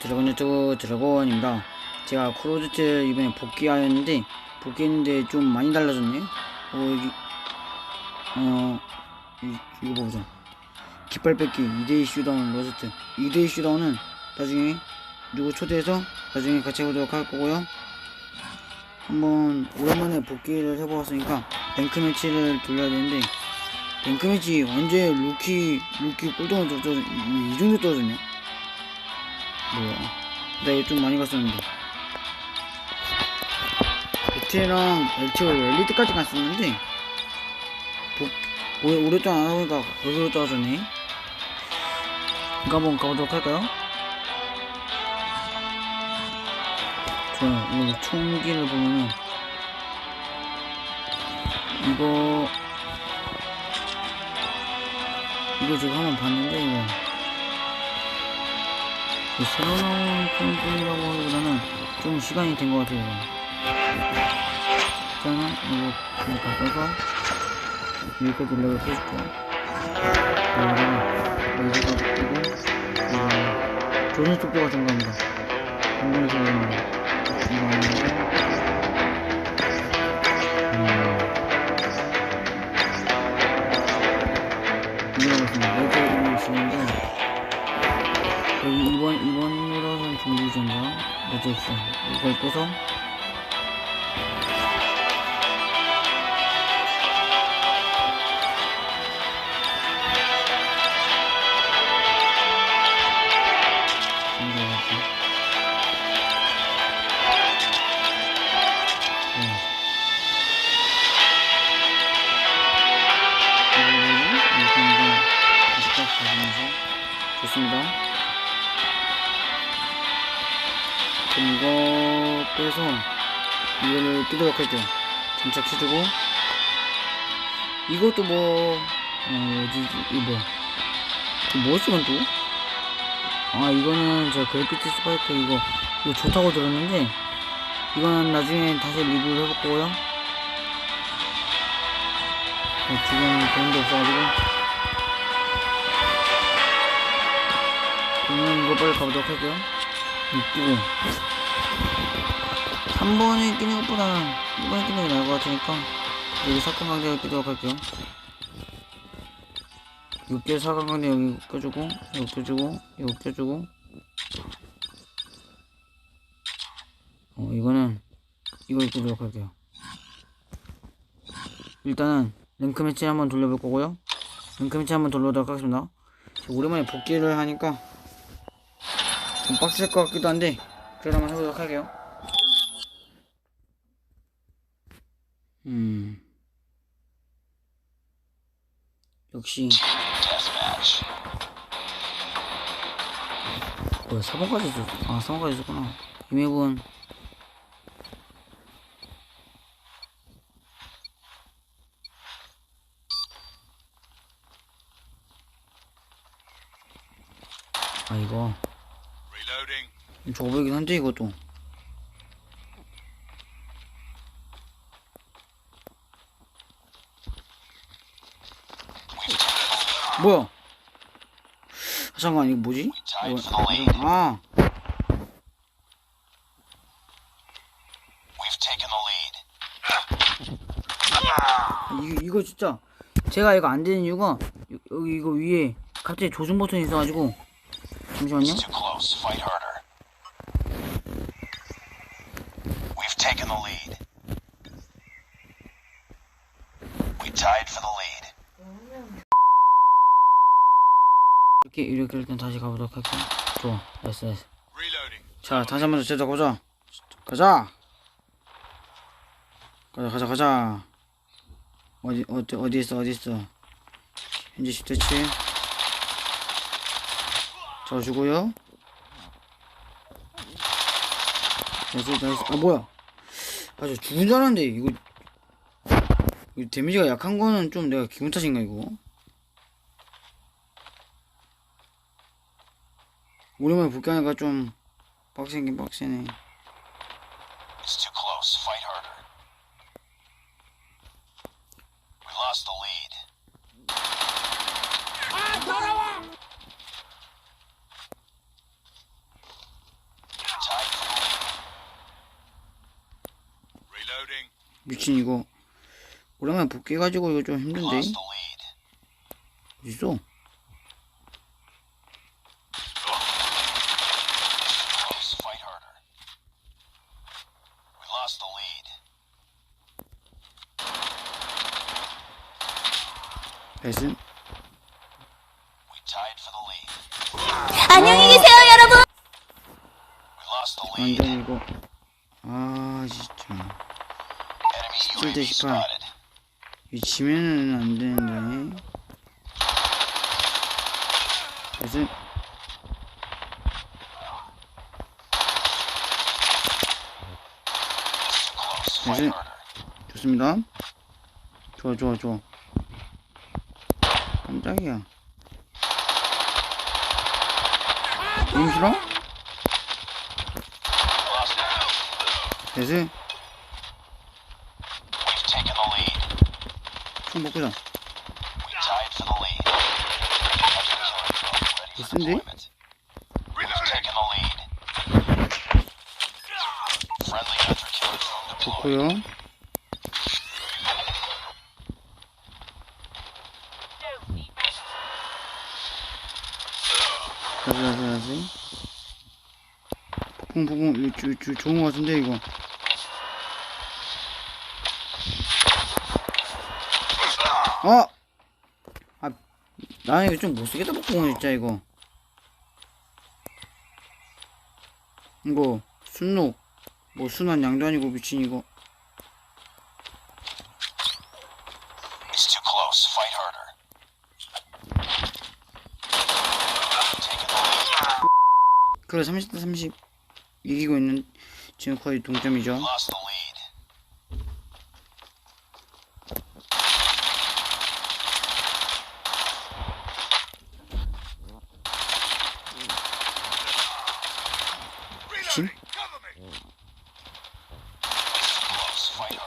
드래곤 유튜브 드래곤입니다. 제가 크로즈트 이번에 복귀하였는데 복귀했는데 좀 많이 달라졌네. 어 여기 어 이, 이거 보자. 깃발 뺏기 2대2 슈다운 로스트 2대2 슈다운은 나중에 누구 초대해서 나중에 같이 해보도록 할 거고요. 한번 오랜만에 복귀를 해보았으니까 랭크 매치를 돌려야 되는데 랭크 매치 언제 루키 루키 꼴등을 줬죠? 이, 이 정도 떨어졌냐? 뭐야? 나 이거 좀 많이 갔었는데. 베테랑 LTO 엘리트까지 갔었는데, 복, 오래, 오랫동안 안 하니까 거기로 떨어졌네. 이거 한번 가보도록 할까요? 좋아요. 이거 총기를 보면은, 이거, 이거 지금 한번 봤는데, 이거. 이 새로 나온 폰폰이라고 하기보다는 좀 시간이 된 것 같아요. 일단은 이거 그냥 바꿔서 여기까지 연락을 해줄게요. 여기가 이 조준 속도가 증가합니다. 공공에서 이거 아니고 여기 2번, 2번으로는 중부전자 매직스 이걸 빼서 그럼 이거 빼서 이거를 뜯도록 할게요. 장착해주고. 이것도 뭐 어, 어디지? 이거 뭐야? 이거 뭐였지 이건 또? 아 이거는 저 그래피티 스파이크 이거 이거 좋다고 들었는데 이거는 나중에 다시 리뷰를 해볼 거고요. 어, 지금 게 없어가지고. 그러면 이거 빨리 가보도록 할게요 이끼고. 3번에 끼는 것보다는 1번에 끼는 게 나을 것 같으니까 여기 사건 강대를 끼도록 할게요. 6개 사건 강대 여기 껴주고 여기 껴주고 여기 껴주고. 어 이거는 이걸 끼도록 할게요. 일단은 랭크 매치 한번 돌려볼 거고요. 랭크 매치 한번 돌려보도록 하겠습니다. 오랜만에 복귀를 하니까 좀 빡셀 것 같기도 한데 그래도 한번 해보도록 할게요. 음. 역시. 뭐야 4번까지 있었 아 4번까지 있었구나. 이 맵은 아 이거 보이긴 한데 이것도. 뭐야? 아, 잠깐 이거 뭐지? 이거, 아 lead. 이거, 이거 진짜 제가 이거 안 되는 이유가 여- 여기 이거 위에 갑자기 조준 버튼이 있어가지고 잠시만요 Too close. Fight harder. We've taken the lead. We tied for the lead. 이렇게 이렇게 일단 다시 가보도록 할게요. 좋아 됐어 Reloading. 자 다시 한번더 제자 보자. 가자. 가자 가자 가자. 어디 어디 어디 있어 어디 있어? 현재 10대치 져주고요. 나이스 나이스 아 뭐야? 아저 죽은 줄 알았는데 이거 이거 데미지가 약한 거는 좀 내가 기분 탓인가 이거 오랜만에 복귀하니까 좀 빡센긴 빡세네. 아, 미친 이거. 오랜만에 복귀해가지고 이거 좀 힘든데? 어디 있어? 배슨 We tied for the lead. 안녕히 계세요, 여러분. We lost the lead. 완전 이거 아 진짜 Enemy 17대 UAV 18. spotted. 이 지면은 안 되는데 배슨 Close. Fight Is it? harder. 좋습니다 좋아 좋아 좋아 taken the lead. 총 먹고자 lead. Hunter 폭풍 폭풍 이거 주, 주, 좋은 거 같은데 이거 어! 아 나는 이거 좀 못쓰겠다 폭풍은 진짜 이거 이거 순록 뭐 순한 양도 아니고 미친 이거 It's too close. Fight harder. Taking the lead. 그래 30대 30 이기고 있는 지금 거의 동점이죠. Harder.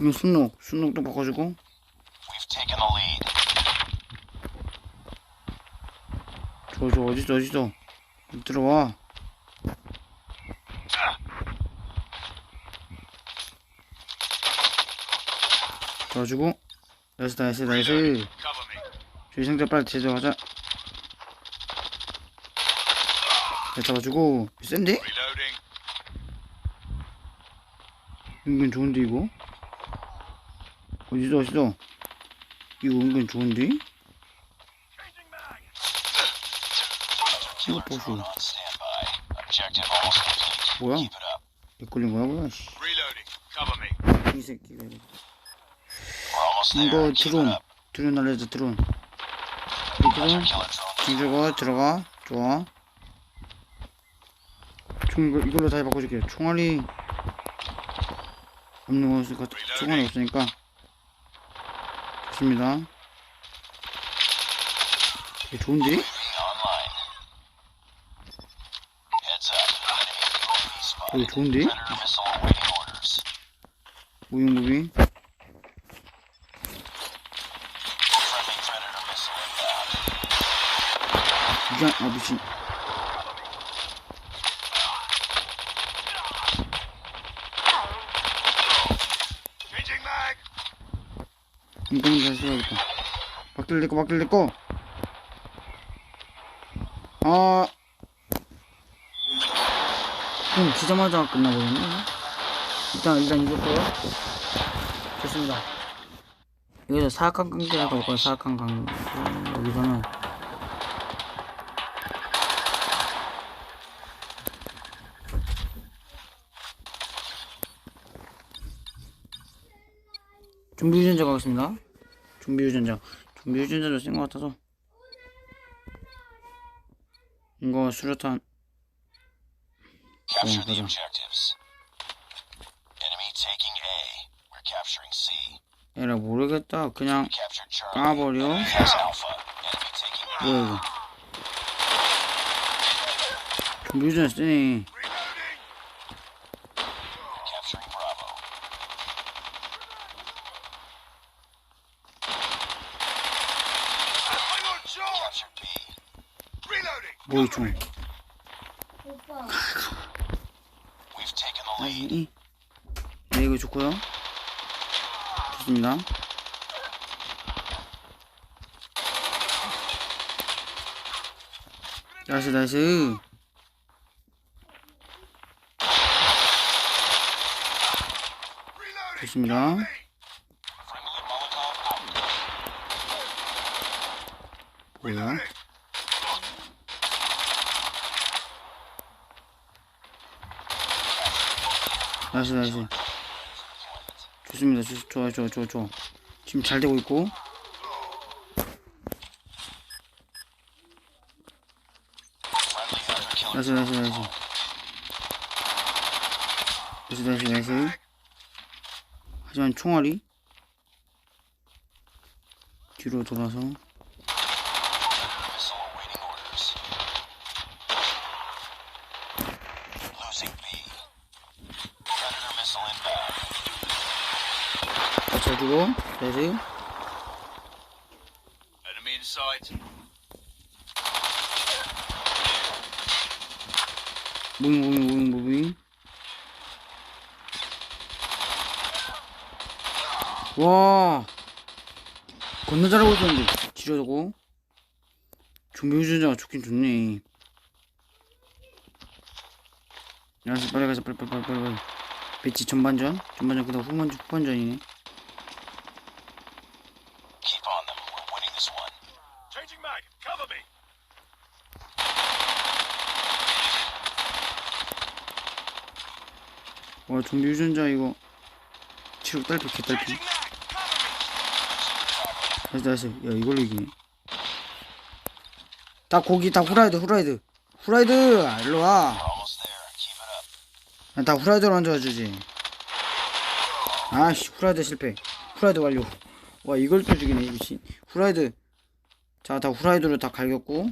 이거 순록 순록도 바꿔주고 저저 어딨어 어딨어 들어와. 도와주고. 나이스 나이스 나이스. 저희 상자 빨리 제조하자. 잘 잡아주고. 센데? 은근 좋은데 이거? 어딨어 어딨어 이거 은근 좋은데? Complete. 뭐야? 걸린 거야 뭐야 씨. 이 새끼가 이거. 드론. 드론 날려줘 드론 이 드론. 중저거 들어가 좋아 총 이거, 이걸로 다시 바꿔줄게 총알이 없는 거 없으니까 총알이 없으니까 좋습니다 좋은데? 이거 좋은데? Missile inbound. 이게 아 미친. 인공 다시 해야겠다 바뀔 내꺼 바뀔 내꺼 아 그럼 지자마자 끝나버리네. 일단 일단 이겼고요 좋습니다. 여기서 사악한 관계라고 할 거야 사악한 관계 여기서는. 좀비 유전자 가겠습니다. 좀비 유전자 좀비 유전자도 센 것 같아서. 이거 수류탄 Capture the 가자. objectives. Enemy taking A. We're capturing C. 에라 모르겠다 그냥. 까버려. 뭐야 이거 Bravo. Captured B. 뭐이 아니 네, 이거 좋고요. 좋습니다. 나이스, 나이스. 좋습니다. 뭐야? 나이스, 나이스. 좋습니다. 좋, 좋아, 좋아, 좋아, 좋아. 지금 잘 되고 있고. 나이스, 나이스, 나이스. 나이스, 나이스, 나이스. 하지만 총알이 뒤로 돌아서 in sight. 무빙 무빙 무빙 무빙. 와. 겁나 잘하고 있었는데 지려고 좀비 운전자가 좋긴 좋네. 알았어 빨리 가자 빨리 빨리 빨리 빨리 배치 전반전? 전반전 그다음 후반전 후반전이네 Mag. Cover me. 와 좀비 운전자 이거. 치료 딸피 개딸피. 나이스 나이스 야 이걸로 이기네. 다 고기 다 후라이드 후라이드. 후라이드 아, 일로와. 아, 다 후라이드로 얹어주지. 아씨 후라이드 실패. 후라이드 완료. 와 이걸 또 죽이네 미친 후라이드 자 다 후라이드로 다 갈겼고.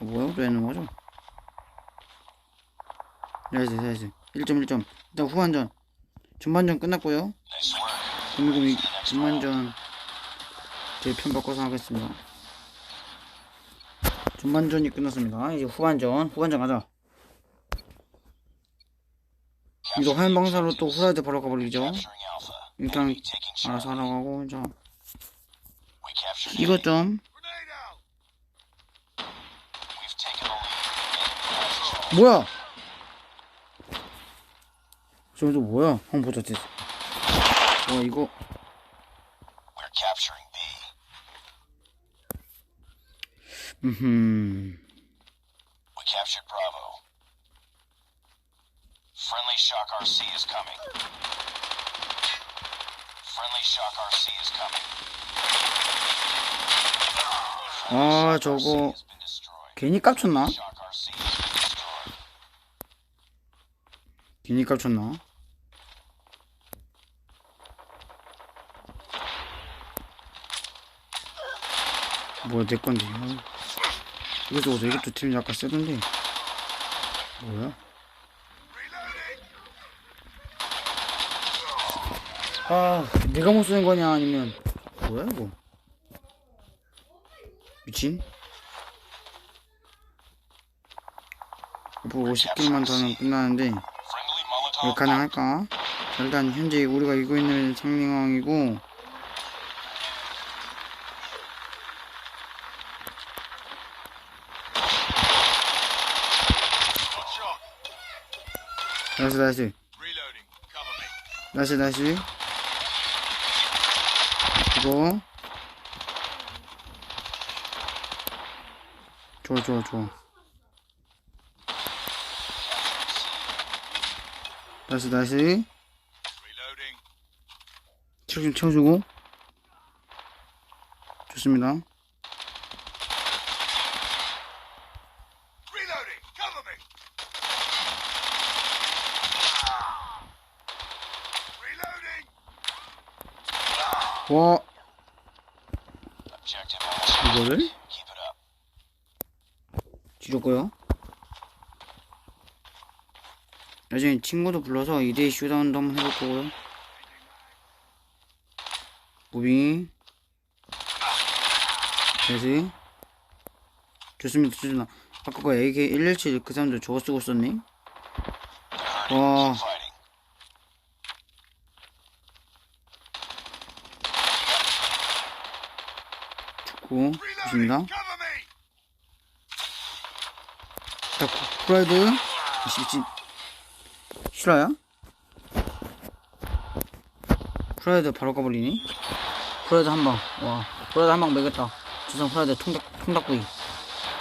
어, 뭐야? 왜 하는 거죠? 나이스 나이스. 1점 1점. 일단 후반전. 전반전 끝났고요. 공미공이 전반전 제 편 바꿔서 하겠습니다. 전반전이 끝났습니다. 이제 후반전. 후반전 가자. 이거 화면 방사로 또 후라이드 바로 가버리죠. 일단 알아서. 하라고 하고 자 Has Charlie. 뭐야 저도 뭐야 한번 보자 됐어 와 이거. 음흠. Friendly Shock RC is coming. Friendly Shock RC is coming. 아 저거. 괜히 깝쳤나? 괜히 깝쳤나? 뭐야 내 건데 아유. 이것도 어디 이것도 팀 약간 세던데 뭐야? 아 내가 못 쓰는 거냐 아니면 뭐야 이거 미친? 앞으로 50킬만 더 하면 끝나는데 이거. 가능할까? 자, 일단 현재 우리가 이기고 있는 상황이고. Cover me. 나이스 나이스 이거 좋아 좋아 좋아. 나이스 Reloading. 체력 좀 채워주고. 좋습니다 나중에 친구도 불러서 2대2 쇼다운도 한번 해볼 거고요. 무빙. 다시. 좋습니다, 좋습니다. 아까 그 AK117 그 사람들 저거 쓰고 있었니? 와. 죽고, 좋습니다. 자, 프라이드. 미친. 실화야? 프라이드 바로 가버리니? 프라이드 한 방. 와 프라이드 한 방 매겼다. 주성 프라이드 통닭, 통닭구이.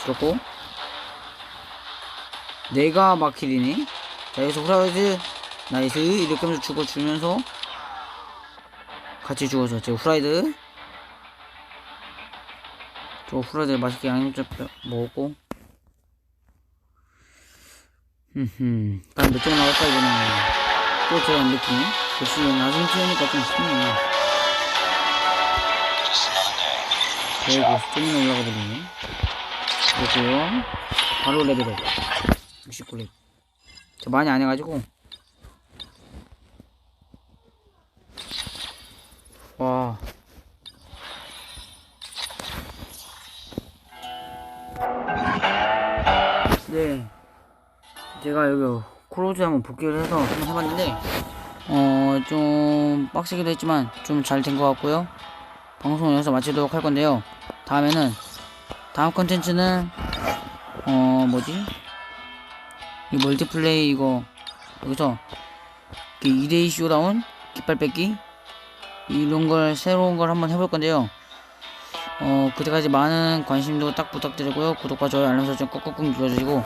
들었고. 내가 마킬이니? 자 여기서 프라이드 나이스. 이렇게 하면서 죽어주면서 같이 죽어줘. 제 후라이드. 저 후라이드 맛있게 양념장 빼- 먹었고 흠흠. 과연 몇점 나올까 이거는 또 제가 안 느끼네 역시 나중 키우니까 좀 쉽네요 Just another day. 그리고 스태미나 올라가 버리네. 그렇고요 바로 레벨업. 69렙. 저 많이 안 해가지고 제가 여기 크로즈 한번 복귀를 해서 한번 해봤는데, 어, 좀 빡세기도 했지만 좀 잘 된 것 같고요. 방송을 여기서 마치도록 할 건데요. 다음에는, 다음 컨텐츠는, 어, 뭐지? 이 멀티플레이 이거, 여기서, 2대2 쇼다운, 깃발 뺏기, 이런 걸, 새로운 걸 한번 해볼 건데요. 어, 그때까지 많은 관심도 딱 부탁드리고요. 구독과 좋아요, 알람 설정 꾹꾹꾹 눌러주시고,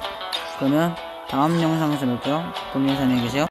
그러면 다음 영상에서 뵐게요. 안녕히 계세요.